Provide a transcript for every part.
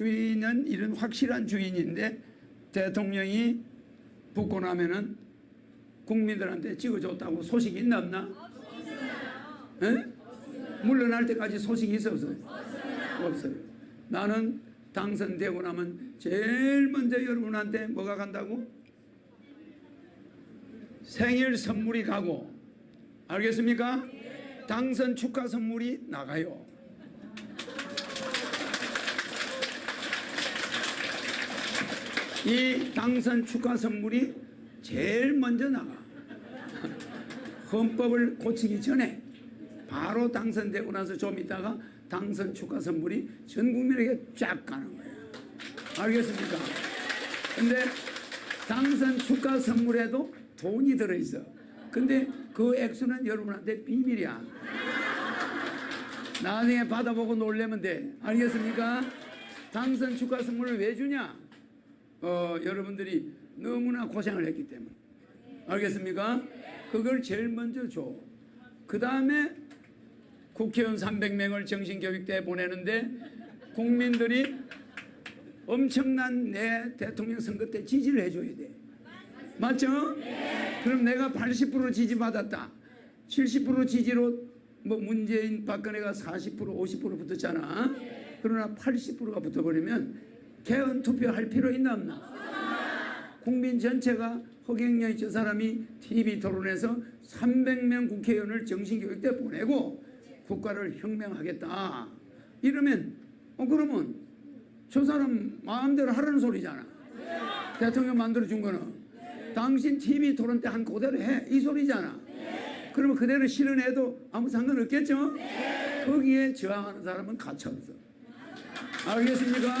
주인은 이런 확실한 주인인데 대통령이 붙고 나면은 국민들한테 찍어줬다고 소식이 있나 없나? 에? 물러날 때까지 소식이 있어 없어요? 없어요. 나는 당선되고 나면 제일 먼저 여러분한테 뭐가 간다고? 생일 선물이 가고 알겠습니까? 당선 축하 선물이 나가요. 이 당선 축하 선물이 제일 먼저 나가. 헌법을 고치기 전에 바로 당선되고 나서 좀 있다가 당선 축하 선물이 전 국민에게 쫙 가는 거예요. 알겠습니까? 근데 당선 축하 선물에도 돈이 들어있어. 근데 그 액수는 여러분한테 비밀이야. 나중에 받아보고 놀래면 돼. 알겠습니까? 당선 축하 선물을 왜 주냐? 어, 여러분들이 너무나 고생을 했기 때문에. 알겠습니까? 그걸 제일 먼저 줘. 그 다음에 국회의원 300명을 정신교육대에 보내는데 국민들이 엄청난 내 대통령 선거 때 지지를 해줘야 돼. 맞죠? 그럼 내가 80% 지지받았다. 70% 지지로 뭐 문재인 박근혜가 40% 50% 붙었잖아. 그러나 80%가 붙어버리면 개헌 투표할 필요 있나 없나? 국민 전체가 허경영이 저 사람이 TV 토론에서 300명 국회의원을 정신교육대 보내고 국가를 혁명하겠다. 이러면 어 그러면 저 사람 마음대로 하라는 소리잖아. 대통령 만들어 준 거는 당신 TV 토론 때 한 그대로 해. 이 소리잖아. 그러면 그대로 실현해도 아무 상관없겠죠? 거기에 저항하는 사람은 가차없어. 알겠습니까?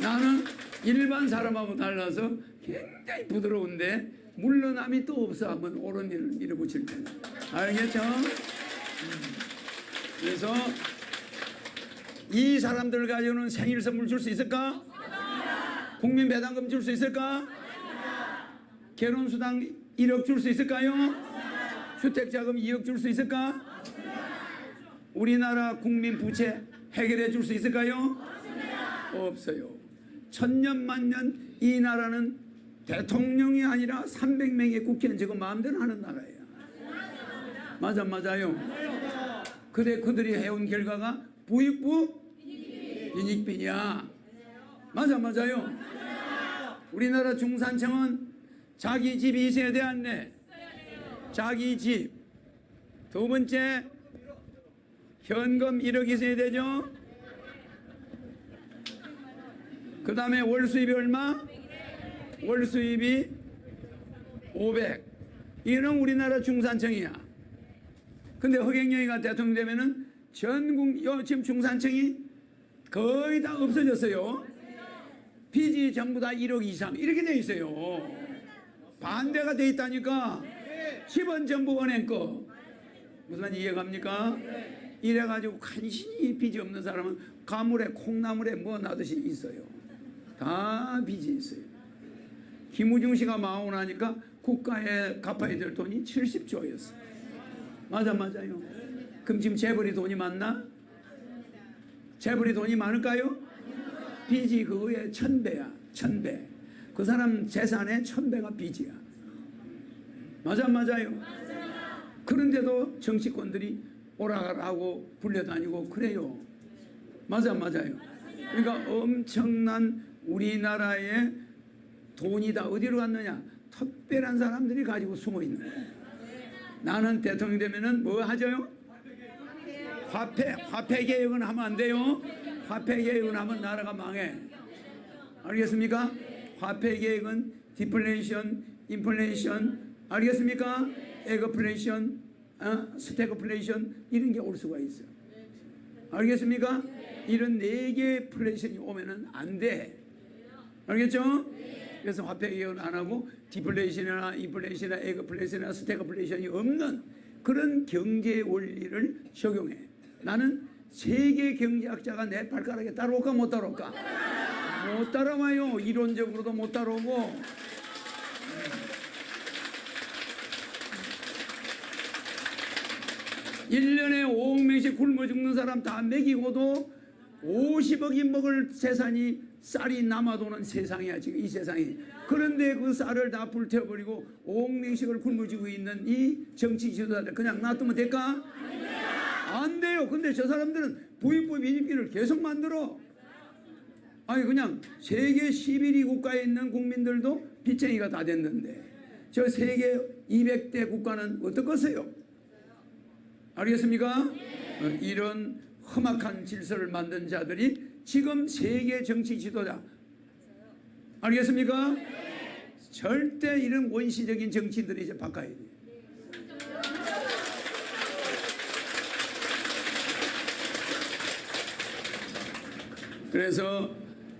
나는 일반 사람하고 달라서 굉장히 부드러운데 물러남이 또 없어 한번 옳은 일을 밀어붙일 때 알겠죠? 그래서 이 사람들 가지고는 생일 선물 줄 수 있을까? 국민 배당금 줄 수 있을까? 결혼수당 1억 줄 수 있을까요? 주택자금 2억 줄 수 있을까? 우리나라 국민 부채 해결해 줄 수 있을까요? 없어요. 천년 만년 이 나라는 대통령이 아니라 300명의 국회의원 저거 마음대로 하는 나라예요. 맞아 맞아요. 그래 그들이 해온 결과가 부익부 빈익빈이야. 맞아 맞아요. 우리나라 중산층은 자기 집이 있어야 돼안 돼? 자기 집. 두 번째 현금 1억 있어야 되죠? 그 다음에 월 수입이 얼마? 월 수입이 500. 이는 우리나라 중산층이야. 근데 허경영이가 대통령 되면은 전국, 요 지금 중산층이 거의 다 없어졌어요. 빚이 전부 다 1억 이상. 이렇게 돼 있어요. 반대가 돼 있다니까. 10원 전부 은행 거. 무슨 말인지 이해갑니까? 이래가지고 간신히 빚이 없는 사람은 가물에 콩나물에 뭐 나듯이 있어요. 다 빚이 있어요. 김우중 씨가 마오 나니까 국가에 갚아야 될 돈이 70조였어. 맞아, 맞아요. 그럼 지금 재벌이 돈이 많나? 재벌이 돈이 많을까요? 빚이 그거의 천배야, 천배. 그 사람 재산의 천배가 빚이야. 맞아, 맞아요. 그런데도 정치권들이 오라가라고 불려다니고 그래요. 맞아, 맞아요. 그러니까 엄청난 우리나라의 돈이 다 어디로 갔느냐? 특별한 사람들이 가지고 숨어 있는 거예요. 나는 대통령 되면은 뭐 하죠? 화폐, 화폐 개혁은 하면 안 돼요. 화폐 개혁은 하면 나라가 망해. 알겠습니까? 화폐 개혁은 디플레이션, 인플레이션, 알겠습니까? 에그플레이션, 어? 스태그플레이션 이런 게 올 수가 있어요. 알겠습니까? 이런 네 개의 플레이션이 오면은 안 돼. 알겠죠? 그래서 화폐 개혁은 안 하고 디플레이션이나 인플레이션이나 에그플레이션이나 스태그플레이션이 없는 그런 경제 원리를 적용해. 나는 세계 경제학자가 내 발가락에 따라올까 못 따라올까? 못 따라와요. 이론적으로도 못 따라오고. 1년에 5억 명씩 굶어 죽는 사람 다 먹이고도 50억이 먹을 재산이 쌀이 남아도는 세상이야 지금 이 세상이 그런데 그 쌀을 다 불태워버리고 옹맹이식을 굶어 죽고 있는 이 정치 지도자들 그냥 놔두면 될까? 안 돼요 근데 저 사람들은 부익부 민익비를 계속 만들어 아니 그냥 세계 11위 국가에 있는 국민들도 빚쟁이가 다 됐는데 저 세계 200대 국가는 어떻겠어요? 알겠습니까? 어, 이런 험악한 질서를 만든 자들이 지금 세계 정치 지도자 알겠습니까? 절대 이런 원시적인 정치인들이 이제 바꿔야 돼요. 그래서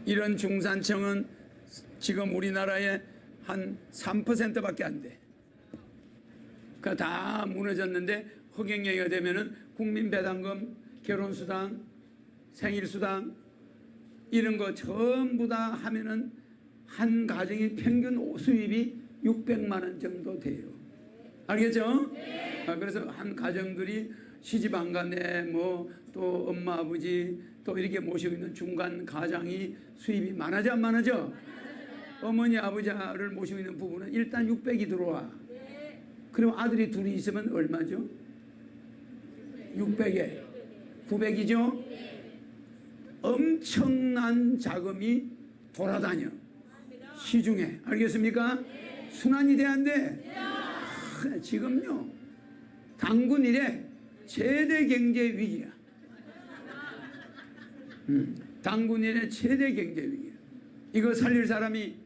이런 중산층은 지금 우리나라의 한 3%밖에 안 돼. 그러니까 다 무너졌는데 허경영이가 되면은 국민배당금, 결혼수당, 생일수당 이런 거 전부 다 하면은 한 가정의 평균 수입이 600만 원 정도 돼요. 알겠죠? 아, 그래서 한 가정들이 시집 안 가네, 뭐 또 엄마 아버지 또 이렇게 모시고 있는 중간 가장이 수입이 많아져 안 많아져? 어머니 아버지를 모시고 있는 부부는 일단 600이 들어와. 그럼 아들이 둘이 있으면 얼마죠? 600에 900이죠? 엄청난 자금이 돌아다녀. 시중에. 알겠습니까? 순환이 돼? 아, 지금요. 당군 이래 최대 경제 위기야. 음, 당군 이래 최대 경제 위기야. 이거 살릴 사람이